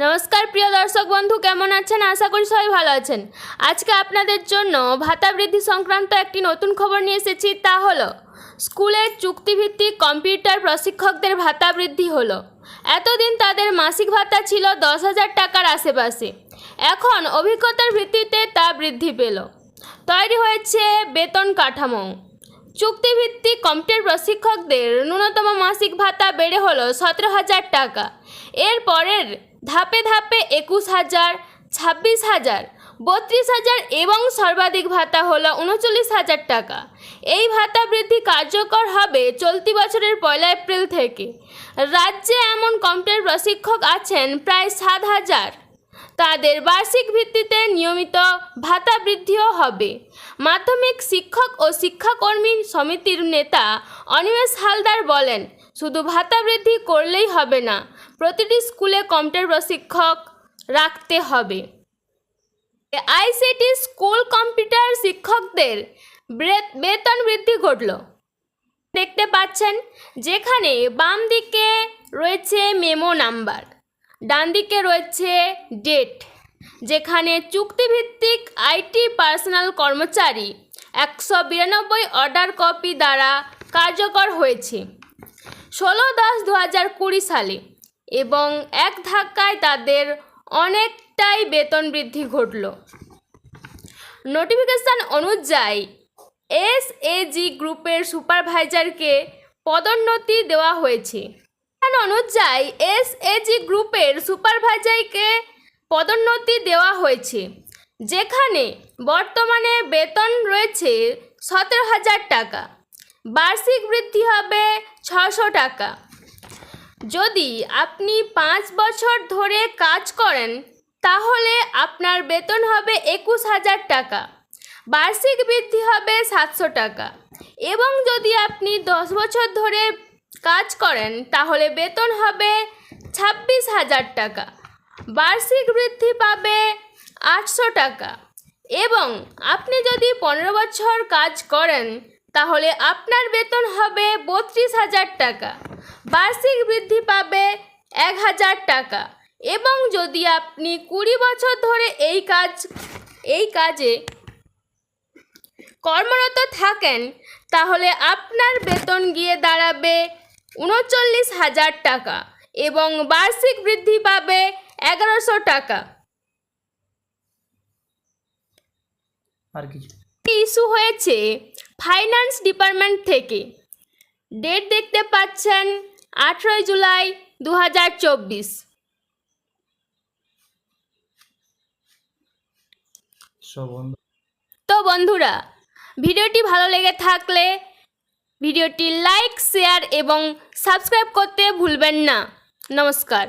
নমস্কার, প্রিয় দর্শক বন্ধু, কেমন আছেন? আশা করি সবাই ভালো আছেন। আজকে আপনাদের জন্য ভাতা বৃদ্ধি সংক্রান্ত একটি নতুন খবর নিয়ে এসেছি, তা হলো, স্কুলের চুক্তিভিত্তিক কম্পিউটার প্রশিক্ষকদের ভাতা বৃদ্ধি হলো। এতদিন তাদের মাসিক ভাতা ছিল দশ হাজার টাকার আশেপাশে। এখন অভিজ্ঞতার ভিত্তিতে তা বৃদ্ধি পেল। তৈরি হয়েছে বেতন কাঠামো। চুক্তিভিত্তিক কম্পিউটার প্রশিক্ষকদের ন্যূনতম মাসিক ভাতা বেড়ে হলো সতেরো হাজার টাকা। এর পরের ধাপে ধাপে একুশ হাজার, ছাব্বিশ হাজার, বত্রিশ হাজার এবং সর্বাধিক ভাতা হলো উনচল্লিশ হাজার টাকা। এই ভাতা বৃদ্ধি কার্যকর হবে চলতি বছরের পয়লা এপ্রিল থেকে। রাজ্যে এমন কম্পিউটার প্রশিক্ষক আছেন প্রায় সাত হাজার। তাদের বার্ষিক ভিত্তিতে নিয়মিত ভাতা বৃদ্ধিও হবে। মাধ্যমিক শিক্ষক ও শিক্ষাকর্মী সমিতির নেতা অনিমেষ হালদার বলেন শুধু ভাতা বৃদ্ধি করলেই হবে না, প্রতিটি স্কুলে কম্পিউটার প্রশিক্ষক রাখতে হবে। আইসিটি স্কুল কম্পিউটার শিক্ষকদের বেতন বৃদ্ধি ঘটল। দেখতে পাচ্ছেন, যেখানে বাম দিকে রয়েছে মেমো নাম্বার, ডান দিকে রয়েছে ডেট, যেখানে চুক্তিভিত্তিক আইটি পার্সোনাল কর্মচারী একশো বিরানব্বই অর্ডার কপি দ্বারা কার্যকর হয়েছে। ষোলো দশ দু হাজার কুড়ি সালে এবং এক ধাক্কায় তাদের অনেকটাই বেতন বৃদ্ধি ঘটল। নোটিফিকেশান অনুযায়ী এস জি গ্রুপের সুপারভাইজারকে পদোন্নতি দেওয়া হয়েছে। অনুযায়ী এস জি গ্রুপের সুপারভাইজারকে পদোন্নতি দেওয়া হয়েছে, যেখানে বর্তমানে বেতন রয়েছে সতেরো হাজার টাকা। বার্ষিক বৃদ্ধি হবে ছশো টাকা। যদি আপনি পাঁচ বছর ধরে কাজ করেন, তাহলে আপনার বেতন হবে একুশ হাজার টাকা, বার্ষিক বৃদ্ধি হবে সাতশো টাকা। এবং যদি আপনি দশ বছর ধরে কাজ করেন, তাহলে বেতন হবে ছাব্বিশ হাজার টাকা, বার্ষিক বৃদ্ধি পাবে আটশো টাকা। এবং আপনি যদি পনেরো বছর কাজ করেন তাহলে আপনার বেতন হবে বত্রিশ হাজার টাকা। বার্ষিক বৃদ্ধি পাবে এক হাজার টাকা। এবং যদি আপনি কুড়ি বছর ধরে এই কাজ এই কাজে কর্মরত থাকেন তাহলে আপনার বেতন গিয়ে দাঁড়াবে উনচল্লিশ হাজার টাকা এবং বার্ষিক বৃদ্ধি পাবে এগারোশো টাকা। আর কিছু? ইস্যু হয়েছে ফাইন্যান্স ডিপার্টমেন্ট থেকে। ডেট দেখতে পাচ্ছেন আঠেরোই জুলাই দু হাজার চব্বিশ তো বন্ধুরা ভিডিওটি ভালো লেগে থাকলে ভিডিওটি লাইক শেয়ার এবং সাবস্ক্রাইব করতে ভুলবেন না। নমস্কার।